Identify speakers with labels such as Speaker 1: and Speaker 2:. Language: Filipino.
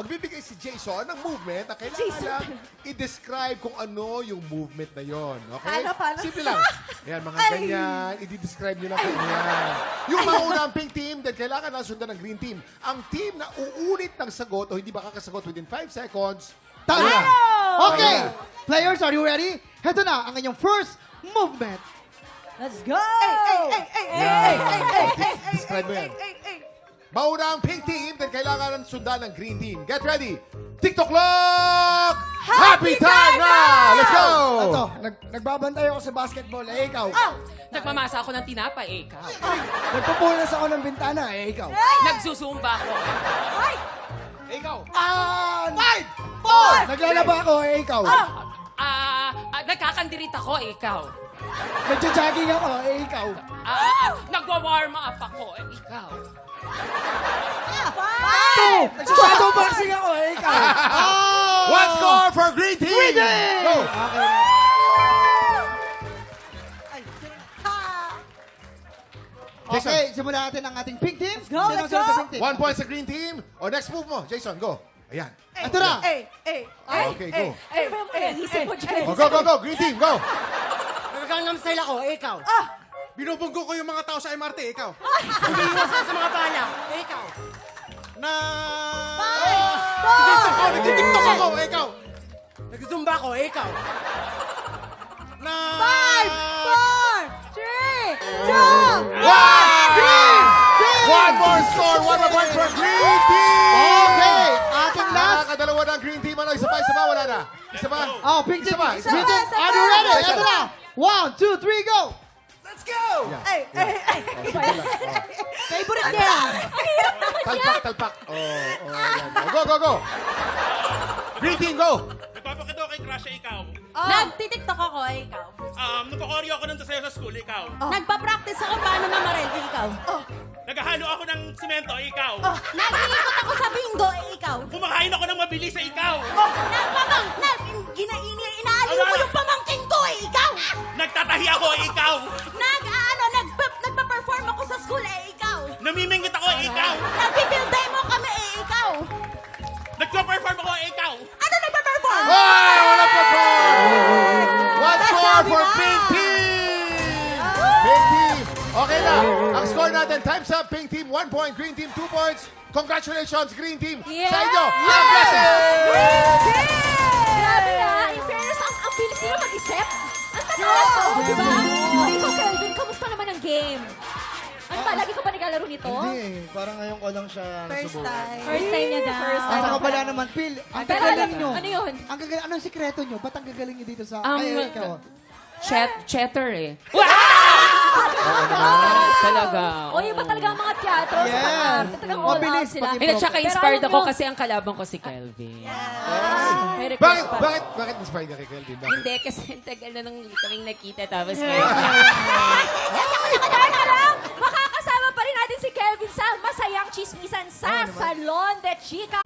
Speaker 1: magbibigay si Jason ng movement na kailangan
Speaker 2: Jason.
Speaker 1: lang i-describe kung ano yung movement na yon. Okay?
Speaker 2: Paano, paano?
Speaker 1: Simple lang. Ayan, mga ganyan. I-describe nyo lang ganyan. Yung mauna ang pink team, then kailangan lang sundan ng green team. Ang team na uulit ng sagot o hindi makakasagot within 5 seconds,
Speaker 3: Talo na. Okay. Players, are you ready? Heto na ang inyong first movement.
Speaker 2: Let's go! Ay, ay, ay, ay, ay, ay, ay, ay, ay,
Speaker 1: Describe mo
Speaker 2: ay,
Speaker 1: yan.
Speaker 2: ay, ay.
Speaker 1: Mauna ang pink team, then kailangan sundan ng green team. Get ready! TikTok clock! Happy time na! Let's go!
Speaker 3: Ito, nag nagbabantay ako sa basketball. Eh, ikaw.
Speaker 4: Nagmamasa ako ng tinapay, eh, ikaw.
Speaker 3: Nagpupunas ako ng bintana. Eh, ikaw.
Speaker 4: Nagsusumba ako.
Speaker 2: Ay!
Speaker 3: Eh, ikaw. Ah! Five! Four! Naglalaba ako. Eh, ikaw.
Speaker 4: Ah, ah, nagkakandirit ako, eh, ikaw.
Speaker 3: Nagja-jogging ako. Eh, ikaw.
Speaker 4: Ah, ah, nagwa-warm up ako, eh, ikaw.
Speaker 3: Two! Nagsa-shadow boxing ako. Eh, ikaw. Ah!
Speaker 1: One score for green team!
Speaker 3: Green team!
Speaker 1: Go!
Speaker 3: Okay. Okay, simulan natin ang ating pink team.
Speaker 2: Let's go, let's go.
Speaker 1: One point sa green team. O next move mo, Jason, go. Ayan.
Speaker 3: Ito na.
Speaker 2: Ay, ay, ay,
Speaker 1: Okay,
Speaker 2: ay,
Speaker 1: go.
Speaker 2: ay, Ano ba yung isip mo dyan?
Speaker 1: O, go, go, go. Green team, go.
Speaker 5: Nagkakanam style ako, eh, ikaw.
Speaker 2: Ah!
Speaker 5: Binubunggo ko yung mga tao sa MRT, eh, ikaw.
Speaker 2: Hindi
Speaker 5: Iwas sa mga bala, eh, ikaw. Na...
Speaker 2: Four!
Speaker 5: Nagtitiktok ako, nagtitiktok ako, eh, ikaw. Nagzumba ako, eh, ikaw. Na...
Speaker 2: Five! Four! Three! Two!
Speaker 1: One! Green! One more score. One more point for green team.
Speaker 3: Okay, ating last.
Speaker 1: Nakakadalawa na ang green team. Ano, isa pa, isa pa, wala na. Isa pa.
Speaker 3: Oh, pink team.
Speaker 1: Isa pa, isa pa.
Speaker 3: team. Are you ready? Ito na. One, two, three, go.
Speaker 5: Let's go!
Speaker 2: Ay, ay, ay. Favorite niya.
Speaker 1: Talpak, talpak. Oh, oh, yan. Go, go, go. Green team, go.
Speaker 6: Nagpapakado kay Crush ikaw.
Speaker 7: Nagtitiktok ako, eh, ikaw.
Speaker 6: Um, nagpakoryo ako ng sa'yo sa school, ikaw.
Speaker 7: Nagpa-practice ako paano mamarel, eh, ikaw.
Speaker 6: Naghahalo ako ng simento, ikaw.
Speaker 7: Nag-iikot ako sa bingo, eh, ikaw.
Speaker 6: Kumakain ako ng mabilis sa ikaw.
Speaker 7: Nagpapang, na, gina, ina, inaaliw mo yung
Speaker 6: Nagtatahi ako, ikaw.
Speaker 7: Nag, ano, nagpa, nagpa-perform ako sa school, eh, ikaw.
Speaker 6: Namimingit ako, ikaw.
Speaker 7: Nag-field demo kami, eh, ikaw.
Speaker 6: Nagpa-perform ako, ikaw.
Speaker 7: Ano nagpa-perform?
Speaker 1: Wow, wala po. One score for pink team. Pink team. Okay na. Ang score natin, time's up. Pink team, one point. Green team, two points. Congratulations, green team.
Speaker 7: Yeah.
Speaker 1: Sa inyo, ang blessing.
Speaker 2: Grabe na. In fairness, ang, ang bilis nila mag-isip. Game? Ano ba, lagi ka ba naglalaro nito?
Speaker 3: Hindi eh. Parang ngayon ko lang siya
Speaker 2: First
Speaker 3: nasubukan.
Speaker 2: time.
Speaker 7: First time niya daw.
Speaker 2: First time.
Speaker 3: pala naman, Phil, ang
Speaker 2: Pero
Speaker 3: gagaling
Speaker 2: alam-
Speaker 3: nyo.
Speaker 2: ano yun?
Speaker 3: Ang gagaling, anong sikreto nyo? Ba't ang gagaling nyo dito sa...
Speaker 4: Um,
Speaker 3: ay, ikaw.
Speaker 4: Chat, chatter, eh. Talaga.
Speaker 2: O, iba talaga ang mga teatro.
Speaker 3: Yes.
Speaker 2: Sa mga, talagang all
Speaker 3: Mabilis,
Speaker 2: out sila.
Speaker 3: pati-
Speaker 4: Hindi, tsaka
Speaker 2: Pero
Speaker 4: inspired
Speaker 2: alam
Speaker 4: ako kasi ang kalabang ko si Kelvin.
Speaker 2: May request
Speaker 1: Bakit,
Speaker 2: pa.
Speaker 1: bakit, bakit inspired ka kay Kelvin? Bakit?
Speaker 4: Hindi, kasi ang tagal na nung kaming nakita tapos ngayon.
Speaker 2: Teka lang, makakasama pa rin natin si Kelvin sa Masayang Chismisan sa Salon de Chica.